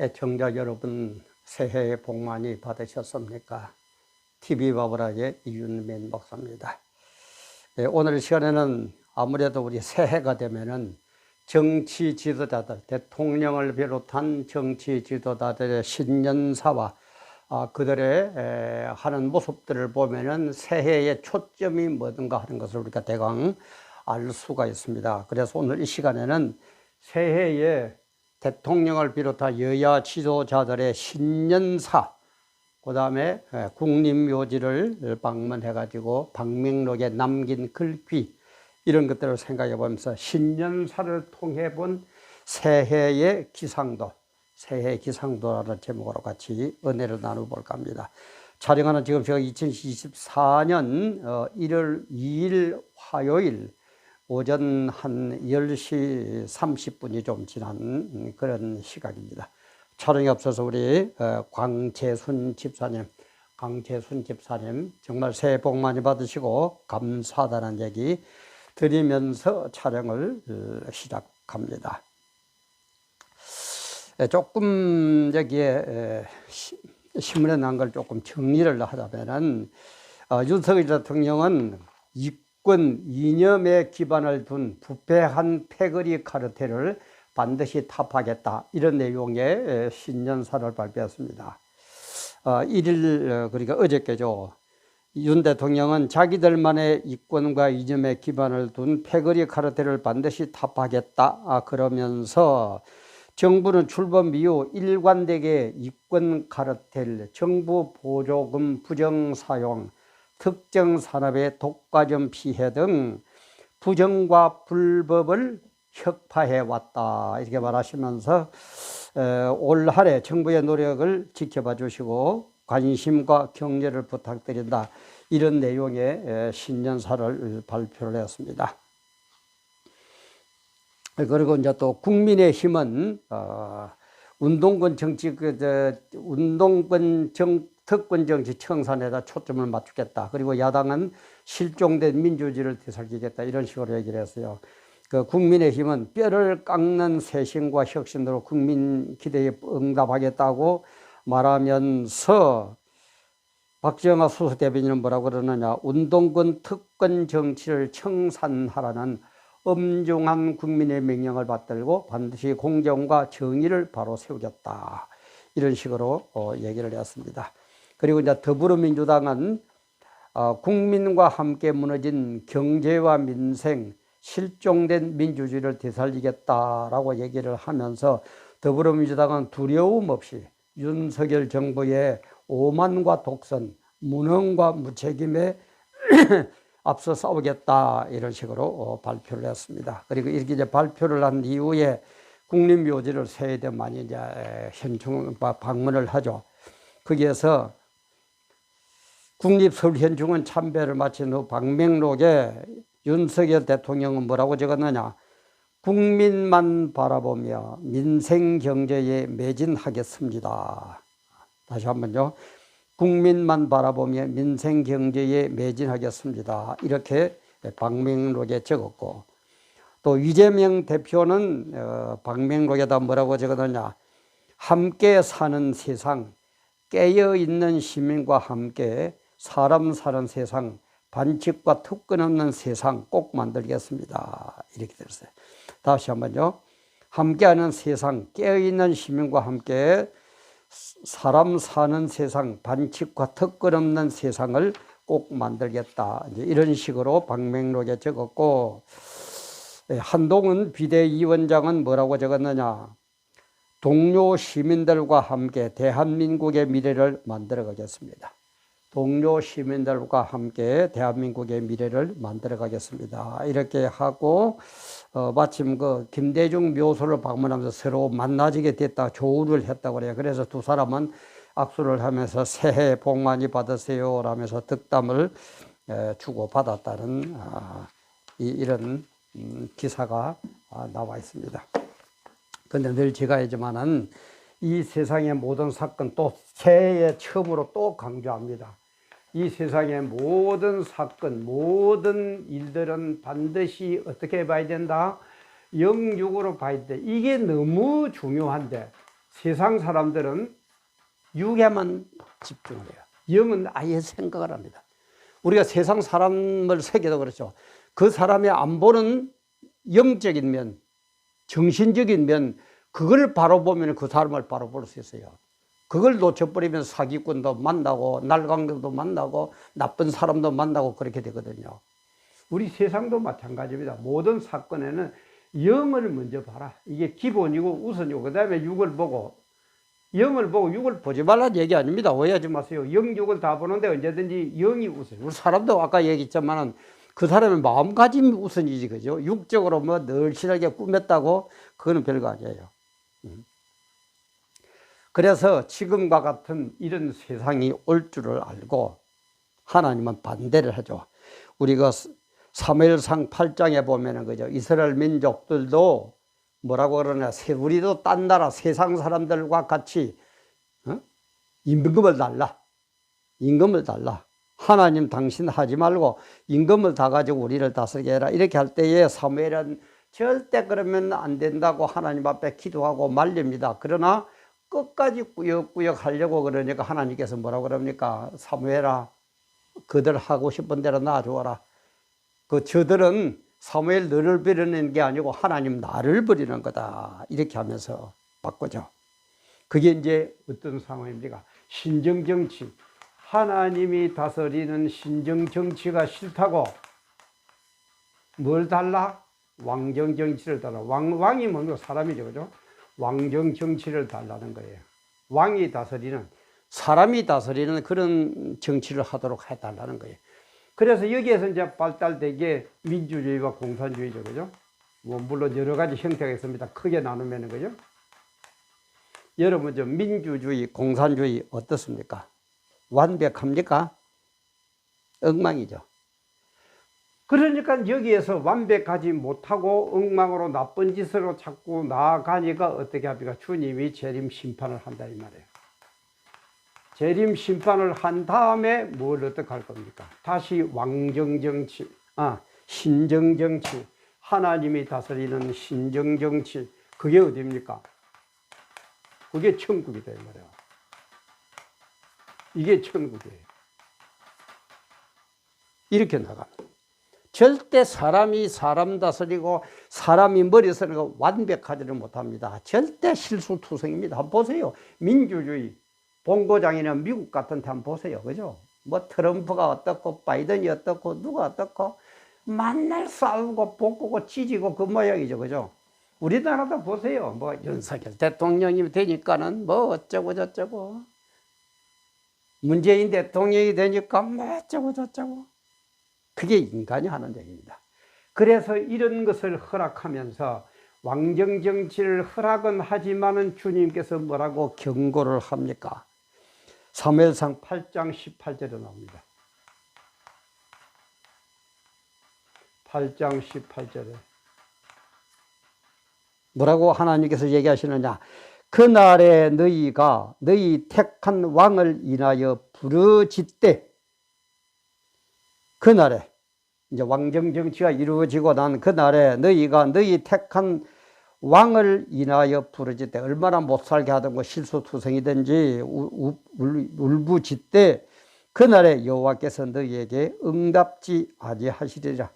애청자 여러분 새해 복 많이 받으셨습니까? TV 바브라의 이윤맨 목사입니다. 예, 오늘 시간에는 아무래도 우리 새해가 되면은 정치 지도자들, 대통령을 비롯한 정치 지도자들의 신년사와 아, 그들의 에, 하는 모습들을 보면은 새해의 초점이 뭐든가 하는 것을 우리가 대강 알 수가 있습니다. 그래서 오늘 이 시간에는 새해에 대통령을 비롯한 여야 지도자들의 신년사, 그 다음에 국립묘지를 방문해가지고 방명록에 남긴 글귀, 이런 것들을 생각해 보면서 신년사를 통해 본 새해의 기상도, 새해 기상도라는 제목으로 같이 은혜를 나눠볼까 합니다. 촬영하는 지금 제가 2024년 1월 2일 화요일 오전 한 10시 30분이 좀 지난 그런 시각입니다. 촬영이 없어서 우리 어, 광재순 집사님, 광재순 집사님 정말 새해 복 많이 받으시고 감사하다는 얘기 드리면서 촬영을 어, 시작합니다. 조금 여기에 신문에 난 걸 조금 정리를 하자면은 어, 윤석열 대통령은 이권 이념에 기반을 둔 부패한 패거리 카르텔을 반드시 타파하겠다 이런 내용의 신년사를 발표했습니다. 어, 1일 그러니까 어저께죠. 윤 대통령은 자기들만의 이권과 이념에 기반을 둔 패거리 카르텔을 반드시 타파하겠다 아, 그러면서 정부는 출범 이후 일관되게 이권 카르텔, 정부 보조금 부정 사용, 특정 산업의 독과점 피해 등 부정과 불법을 혁파해 왔다 이렇게 말하시면서 올 한해 정부의 노력을 지켜봐 주시고 관심과 격려를 부탁드린다 이런 내용의 신년사를 발표를 했습니다. 그리고 이제 또 국민의힘은 어, 운동권 정치 그 운동권 정 특권 정치 청산에다 초점을 맞추겠다. 그리고 야당은 실종된 민주주의를 되살리겠다. 이런 식으로 얘기를 했어요. 그 국민의힘은 뼈를 깎는 쇄신과 혁신으로 국민 기대에 응답하겠다고 말하면서 박정아 수석 대변인은 뭐라고 그러느냐. 운동권 특권 정치를 청산하라는 엄중한 국민의 명령을 받들고 반드시 공정과 정의를 바로 세우겠다. 이런 식으로 어, 얘기를 했습니다. 그리고 이제 더불어민주당은 어, 국민과 함께 무너진 경제와 민생, 실종된 민주주의를 되살리겠다라고 얘기를 하면서 더불어민주당은 두려움 없이 윤석열 정부의 오만과 독선, 무능과 무책임에 앞서 싸우겠다 이런 식으로 어, 발표를 했습니다. 그리고 이렇게 이제 발표를 한 이후에 국립묘지를 세대 많이 이제 현충 방문을 하죠. 거기에서 국립서울현충원 참배를 마친 후 방명록에 윤석열 대통령은 뭐라고 적었느냐? 국민만 바라보며 민생 경제에 매진하겠습니다. 다시 한번요. 국민만 바라보며 민생 경제에 매진하겠습니다. 이렇게 방명록에 적었고 또 이재명 대표는 어, 방명록에다 뭐라고 적었느냐? 함께 사는 세상, 깨어 있는 시민과 함께 사람 사는 세상, 반칙과 특권 없는 세상 꼭 만들겠습니다. 이렇게 들었어요. 다시 한번요. 함께하는 세상, 깨어있는 시민과 함께 사람 사는 세상, 반칙과 특권 없는 세상을 꼭 만들겠다. 이런 식으로 방명록에 적었고, 예, 한동훈 비대위원장은 뭐라고 적었느냐. 동료 시민들과 함께 대한민국의 미래를 만들어 가겠습니다. 동료 시민들과 함께 대한민국의 미래를 만들어 가겠습니다. 이렇게 하고 어, 마침 그 김대중 묘소를 방문하면서 서로 만나지게 됐다 조우를 했다고 그래요. 그래서 두 사람은 악수를 하면서 새해 복 많이 받으세요 라면서 득담을 에, 주고 받았다는 아, 이, 이런 음, 기사가 아, 나와 있습니다. 그런데 늘 제가 하지만은 이 세상의 모든 사건 또 새해 처음으로 또 강조합니다. 이 세상의 모든 사건, 모든 일들은 반드시 어떻게 봐야 된다? 영육으로 봐야 돼. 이게 너무 중요한데 세상 사람들은 육에만 집중을 해요. 영은 아예 생각을 합니다. 우리가 세상 사람을 세계도 그렇죠. 그 사람의 안 보는 영적인 면, 정신적인 면, 그걸 바로 보면 그 사람을 바로 볼 수 있어요. 그걸 놓쳐버리면 사기꾼도 만나고, 날강도도 만나고, 나쁜 사람도 만나고 그렇게 되거든요. 우리 세상도 마찬가지입니다. 모든 사건에는 영을 먼저 봐라. 이게 기본이고 우선이고, 그 다음에 육을 보고, 영을 보고 육을 보지 말라는 얘기 아닙니다. 오해하지 마세요. 영, 육을 다 보는데 언제든지 영이 우선. 우리 사람도 아까 얘기했지만은 그 사람의 마음가짐이 우선이지, 그죠? 육적으로 뭐 늘씬하게 꾸몄다고 그거는 별거 아니에요. 음. 그래서 지금과 같은 이런 세상이 올 줄을 알고 하나님은 반대를 하죠. 우리가 사무엘상 8장에 보면은 그죠? 이스라엘 민족들도 뭐라고 그러냐? 세- 우리도 딴 나라 세상 사람들과 같이 어? 임금을 달라. 임금을 달라. 하나님 당신 하지 말고 임금을 다 가지고 우리를 다스리게 해라. 이렇게 할 때에 사무엘은 절대 그러면 안 된다고 하나님 앞에 기도하고 말립니다. 그러나 끝까지 꾸역꾸역 하려고 그러니까 하나님께서 뭐라고 그럽니까? 사무엘아, 그들 하고 싶은 대로 놔주어라. 그 저들은 사무엘 너를 버리는 게 아니고 하나님 나를 버리는 거다. 이렇게 하면서 바꾸죠. 그게 이제 어떤 상황입니까? 신정정치. 하나님이 다스리는 신정정치가 싫다고 뭘 달라? 왕정정치를 달라. 왕, 왕이 뭔가 사람이죠. 그죠? 왕정 정치를 달라는 거예요. 왕이 다스리는, 사람이 다스리는 그런 정치를 하도록 해달라는 거예요. 그래서 여기에서 이제 발달되게 민주주의와 공산주의죠. 그죠? 뭐, 물론 여러 가지 형태가 있습니다. 크게 나누면 그죠? 여러분, 저 민주주의, 공산주의 어떻습니까? 완벽합니까? 엉망이죠. 그러니까 여기에서 완벽하지 못하고 엉망으로 나쁜 짓으로 자꾸 나아가니까 어떻게 합니까? 주님이 재림 심판을 한다 이 말이에요. 재림 심판을 한 다음에 뭘 어떻게 할 겁니까? 다시 왕정정치, 아, 신정정치, 하나님이 다스리는 신정정치, 그게 어디입니까? 그게 천국이다 이 말이에요. 이게 천국이에요. 이렇게 나갑니다. 절대 사람이 사람 다스리고 사람이 머리 쓰는 거 완벽하지를 못합니다. 절대 실수투성입니다. 한번 보세요. 민주주의 본고장이나 미국 같은 데 한번 보세요. 그죠? 뭐 트럼프가 어떻고 바이든이 어떻고 누가 어떻고 만날 싸우고 볶고 찢이고 그 모양이죠. 그죠? 우리나라도 보세요. 뭐 윤석열 대통령이 되니까는 뭐 어쩌고 저쩌고 문재인 대통령이 되니까 뭐 어쩌고 저쩌고 그게 인간이 하는 얘기입니다. 그래서 이런 것을 허락하면서 왕정 정치를 허락은 하지만은 주님께서 뭐라고 경고를 합니까? 사무엘상 8장 18절에 나옵니다. 8장 18절에 뭐라고 하나님께서 얘기하시느냐? 그날에 너희가 너희 택한 왕을 인하여 부르짖되 그날에 이제 왕정 정치가 이루어지고 난 그날에 너희가 너희 택한 왕을 인하여 부르짖되 얼마나 못 살게 하던 거 실수투성이든지 울부짖되 그날에 여호와께서 너희에게 응답지 아니하시리라.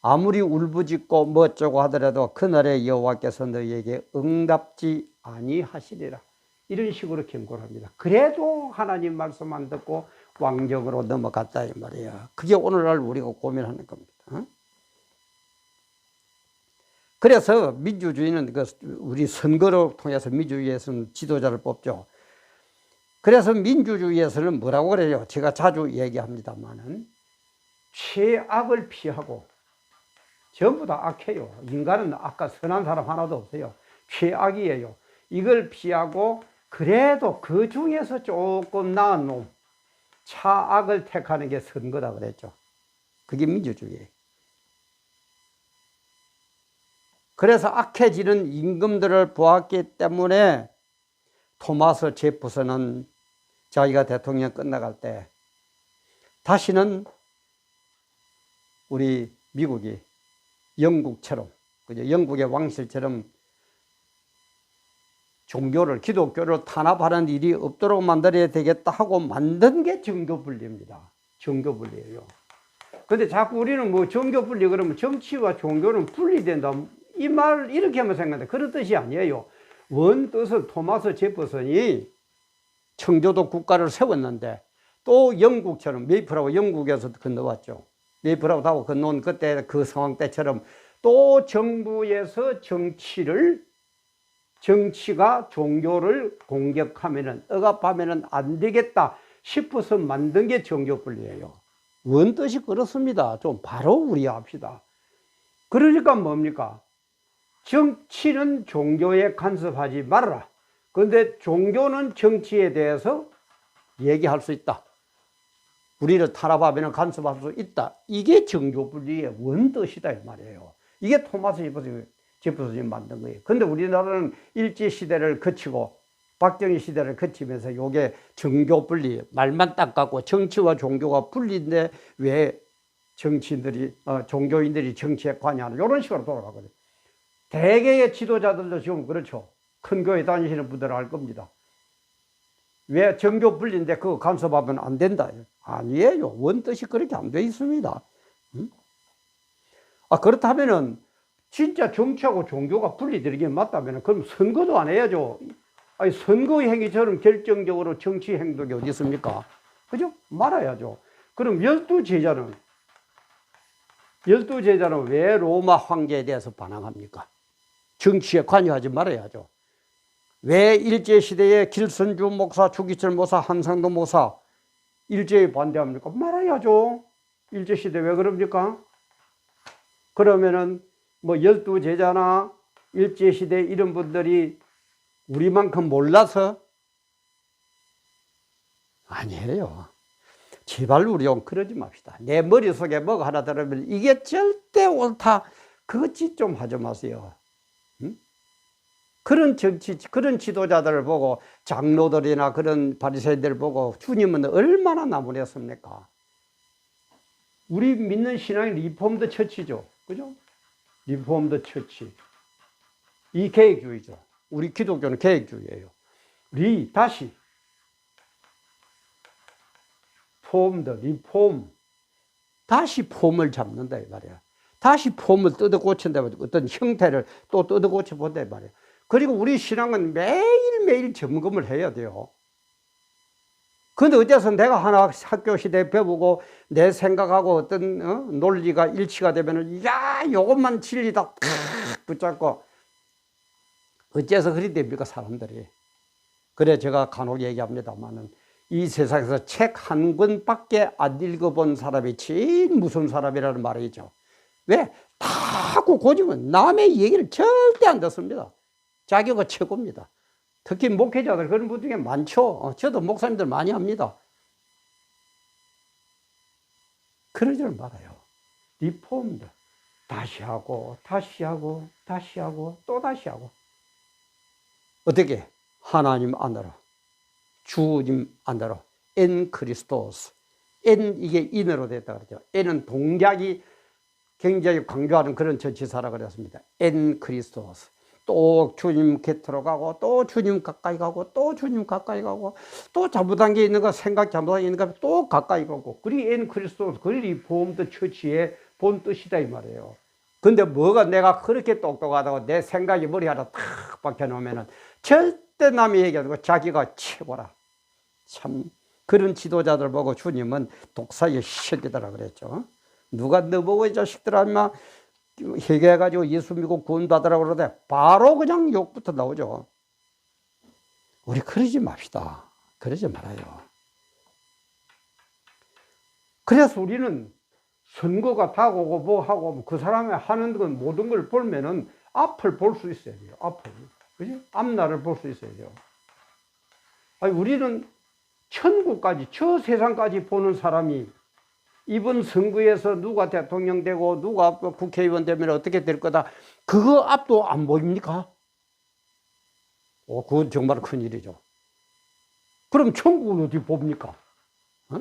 아무리 울부짖고 뭐 어쩌고 하더라도 그날에 여호와께서 너희에게 응답지 아니하시리라. 이런 식으로 경고를 합니다. 그래도 하나님 말씀 안 듣고 왕정으로 넘어갔다 이 말이야. 그게 오늘날 우리가 고민하는 겁니다. 어? 그래서 민주주의는 그 우리 선거를 통해서 민주주의에서는 지도자를 뽑죠. 그래서 민주주의에서는 뭐라고 그래요? 제가 자주 얘기합니다만은 최악을 피하고 전부 다 악해요. 인간은 아까 선한 사람 하나도 없어요. 최악이에요. 이걸 피하고 그래도 그 중에서 조금 나은 놈, 차악을 택하는 게 선거다 그랬죠. 그게 민주주의예요. 그래서 악해지는 임금들을 보았기 때문에 토마스 제프슨은 자기가 대통령 끝나갈 때 다시는 우리 미국이 영국처럼 그죠? 영국의 왕실처럼 종교를 기독교를 탄압하는 일이 없도록 만들어야 되겠다 하고 만든 게 정교분리입니다. 정교분리예요. 근데 자꾸 우리는 뭐 정교분리 그러면 정치와 종교는 분리된다. 이말 이렇게 하면 생각한다. 그런 뜻이 아니에요. 원 뜻은 토마스 제퍼슨이 청교도 국가를 세웠는데 또 영국처럼 메이플하고 영국에서 건너왔죠. 메이플하고 하고 건너온 그때 그 상황 때처럼 또 정부에서 정치를 정치가 종교를 공격하면은 억압하면은 안 되겠다 싶어서 만든 게 종교분리예요. 원뜻이 그렇습니다. 좀 바로 우리합시다. 그러니까 뭡니까? 정치는 종교에 간섭하지 말아라. 그런데 종교는 정치에 대해서 얘기할 수 있다. 우리를 탄압하면 간섭할 수 있다. 이게 정교분리의 원뜻이다 이 말이에요. 이게 토마스 제퍼슨 이 제퍼슨이 만든 거예요. 근데 우리나라는 일제 시대를 거치고 박정희 시대를 거치면서 요게 정교 분리 말만 딱 갖고 정치와 종교가 분리인데 왜 정치인들이 어, 종교인들이 정치에 관여하는 이런 식으로 돌아가거든요. 대개의 지도자들도 지금 그렇죠. 큰 교회 다니시는 분들은 알 겁니다. 왜 정교 분리인데 그거 간섭하면 안 된다. 아니에요. 원뜻이 그렇게 안 돼 있습니다. 음? 아, 그렇다면은 진짜 정치하고 종교가 분리되는 게 맞다면 그럼 선거도 안 해야죠. 아니, 선거 행위처럼 결정적으로 정치 행동이 어디 있습니까? 그죠? 말아야죠. 그럼 열두 제자는 열두 제자는 왜 로마 황제에 대해서 반항합니까? 정치에 관여하지 말아야죠. 왜 일제시대에 길선주 목사, 주기철 목사, 한상도 목사 일제에 반대합니까? 말아야죠. 일제시대 왜 그럽니까? 그러면은 뭐 열두 제자나 일제시대 이런 분들이 우리만큼 몰라서 아니에요. 제발 우리 좀 그러지 맙시다. 내 머릿속에 뭐가 하나 들으면 이게 절대 옳다. 그것이 좀 하지 마세요. 응? 그런 정치, 그런 지도자들을 보고 장로들이나 그런 바리새인들을 보고 주님은 얼마나 나무랬습니까? 우리 믿는 신앙이 리폼드 처치죠. 그죠? 리폼드 처치. 이 계획주의죠. 우리 기독교는 계획주의예요. 리, 다시. 폼드, 리폼. 다시 폼을 잡는다, 이 말이야. 다시 폼을 뜯어 고친다, 어떤 형태를 또 뜯어 고쳐 본다, 이 말이야. 그리고 우리 신앙은 매일매일 점검을 해야 돼요. 근데 어째서 내가 하나 학교 시대 배우고 내 생각하고 어떤 어? 논리가 일치가 되면은 야 요것만 진리다 탁 붙잡고 어째서 그리 됩니까 사람들이 그래 제가 간혹 얘기합니다만은 이 세상에서 책 한 권밖에 안 읽어본 사람이 제일 무서운 사람이라는 말이죠 왜? 다고 고집은 남의 얘기를 절대 안 듣습니다 자기가 최고입니다 특히 목회자들 그런 분 중에 많죠. 어, 저도 목사님들 많이 합니다. 그러지는 말아요. 리폼드. 다시 하고, 다시 하고, 다시 하고, 또 다시 하고. 어떻게? 하나님 안으로. 주님 안으로. 엔 크리스토스. 엔 이게 인으로 됐다 그러죠. 엔은 동작이 굉장히 강조하는 그런 전치사라 그랬습니다. 엔 크리스토스. 또 주님 곁으로 가고 또 주님 가까이 가고 또 주님 가까이 가고 또 잘못한 게 있는가 생각 잘못한 게 있는가 또 가까이 가고 그리 엔 그리스도 그리 보험도 처치의 본 뜻이다 이 말이에요. 근데 뭐가 내가 그렇게 똑똑하다고 내 생각이 머리 하나 탁 박혀 놓으면은 절대 남이 얘기하고 자기가 최고라. 참 그런 지도자들 보고 주님은 독사의 시적이더라 그랬죠. 누가 너 보고 이 자식들아 인마 회개해가지고 예수 믿고 구원받으라고 그러대 바로 그냥 욕부터 나오죠. 우리 그러지 맙시다. 그러지 말아요. 그래서 우리는 선거가 다가오고 뭐 하고 그 사람이 하는 건 모든 걸 보면은 앞을 볼 수 있어야 돼요. 앞을. 그지? 앞날을 볼 수 있어야 돼요. 아니, 우리는 천국까지, 저 세상까지 보는 사람이 이번 선거에서 누가 대통령 되고 누가 국회의원 되면 어떻게 될 거다. 그거 앞도 안 보입니까? 오, 그건 정말 큰일이죠. 그럼 천국은 어디 봅니까? 어?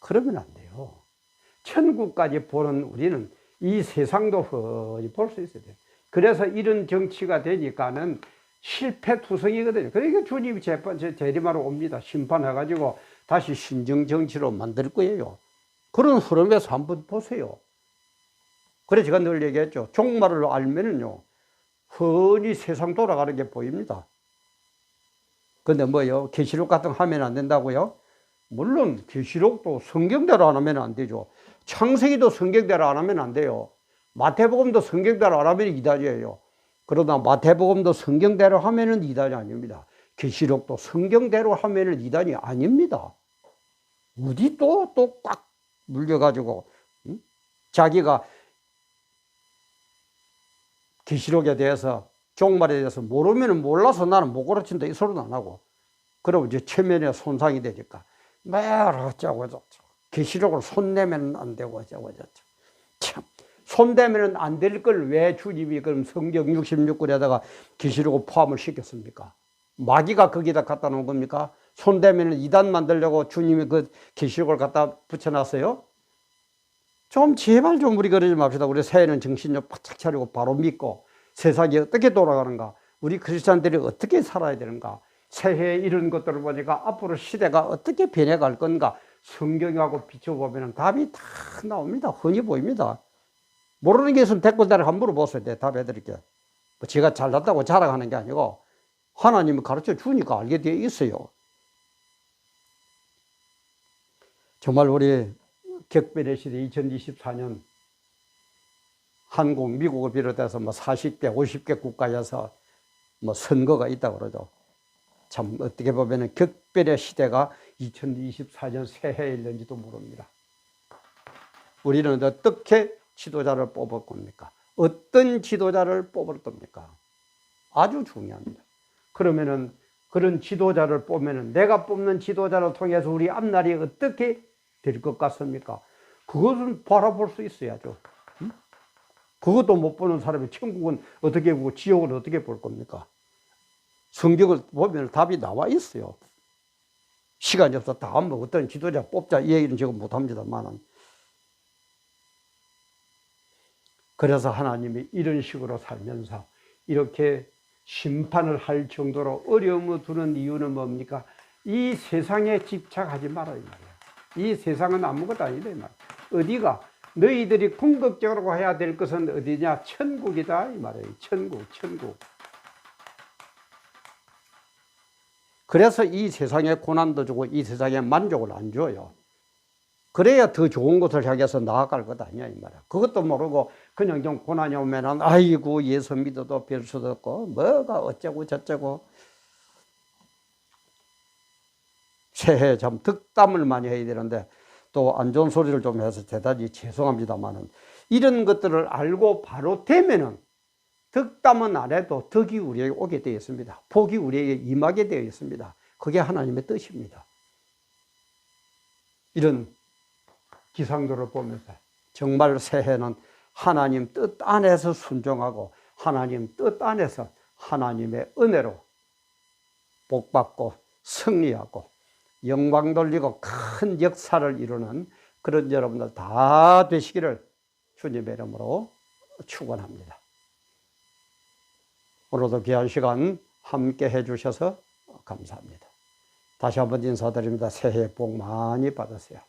그러면 안 돼요. 천국까지 보는 우리는 이 세상도 훤히 볼 수 있어야 돼요. 그래서 이런 정치가 되니까는 실패투성이거든요. 그러니까 주님이 재판, 제- 재림하러 옵니다. 심판해가지고 다시 신정정치로 만들 거예요. 그런 흐름에서 한번 보세요. 그래 제가 늘 얘기했죠. 종말을 알면은요, 흔히 세상 돌아가는 게 보입니다. 근데 뭐요? 계시록 같은 거 하면 안 된다고요? 물론 계시록도 성경대로 안 하면 안 되죠. 창세기도 성경대로 안 하면 안 돼요. 마태복음도 성경대로 안 하면 이단이에요. 그러나 마태복음도 성경대로 하면은 이단이 아닙니다. 계시록도 성경대로 하면은 이단이 아닙니다. 어디 또 또 꽉 물려가지고 응? 자기가 계시록에 대해서 종말에 대해서 모르면은 몰라서 나는 못 가르친다 이 소리는 안 하고 그러면 이제 체면에 손상이 되니까 매일 어쩌고 저쩌고 계시록을 손내면 안 되고 어쩌고 저쩌고 참 손대면 안 될 걸 왜 주님이 그럼 성경 66권에다가 계시록을 포함을 시켰습니까? 마귀가 거기다 갖다 놓은 겁니까? 손대면 이단 만들려고 주님이 그 계시록을 갖다 붙여놨어요? 좀 제발 좀 우리 그러지 맙시다. 우리 새해는 정신 좀 바짝 차리고 바로 믿고 세상이 어떻게 돌아가는가, 우리 크리스찬들이 어떻게 살아야 되는가, 새해 이런 것들을 보니까 앞으로 시대가 어떻게 변해갈 건가 성경하고 비춰보면 답이 다 나옵니다. 흔히 보입니다. 모르는 게 있으면 댓글 달에 한 물어보세요. 내가 답해드릴게요. 뭐 제가 잘났다고 자랑하는 게 아니고 하나님이 가르쳐 주니까 알게 되어 있어요. 정말 우리 격변의 시대 2024년 한국, 미국을 비롯해서 뭐 40개, 50개 국가에서 뭐 선거가 있다고 그러죠. 참 어떻게 보면 격변의 시대가 2024년 새해일는지도 모릅니다. 우리는 어떻게 지도자를 뽑을 겁니까? 어떤 지도자를 뽑을 겁니까? 아주 중요합니다. 그러면은 그런 지도자를 뽑으면은 내가 뽑는 지도자를 통해서 우리 앞날이 어떻게 될 것 같습니까? 그것은 바라볼 수 있어야죠. 응? 그것도 못 보는 사람이 천국은 어떻게 보고 지옥은 어떻게 볼 겁니까? 성경을 보면 답이 나와 있어요. 시간이 없어 다 한번 어떤 지도자 뽑자 이 얘기는 지금 못 합니다만은. 그래서 하나님이 이런 식으로 살면서 이렇게 심판을 할 정도로 어려움을 두는 이유는 뭡니까? 이 세상에 집착하지 말아요. 이 세상은 아무것도 아니다. 이 말이에요. 어디가? 너희들이 궁극적으로 해야 될 것은 어디냐? 천국이다. 이 말이에요. 천국, 천국. 그래서 이 세상에 고난도 주고 이 세상에 만족을 안 줘요. 그래야 더 좋은 곳을 향해서 나아갈 것 아니야, 이 말이야. 그것도 모르고 그냥 좀 고난이 오면은 아이고 예수 믿어도 별 수도 없고 뭐가 어쩌고 저쩌고 새해 참 득담을 많이 해야 되는데 또 안 좋은 소리를 좀 해서 대단히 죄송합니다만은 이런 것들을 알고 바로 되면은 득담은 안 해도 덕이 우리에게 오게 되어 있습니다. 복이 우리에게 임하게 되어 있습니다. 그게 하나님의 뜻입니다. 이런 기상도를 보면서 정말 새해는 하나님 뜻 안에서 순종하고 하나님 뜻 안에서 하나님의 은혜로 복받고 승리하고 영광 돌리고 큰 역사를 이루는 그런 여러분들 다 되시기를 주님의 이름으로 축원합니다. 오늘도 귀한 시간 함께 해주셔서 감사합니다. 다시 한번 인사드립니다. 새해 복 많이 받으세요.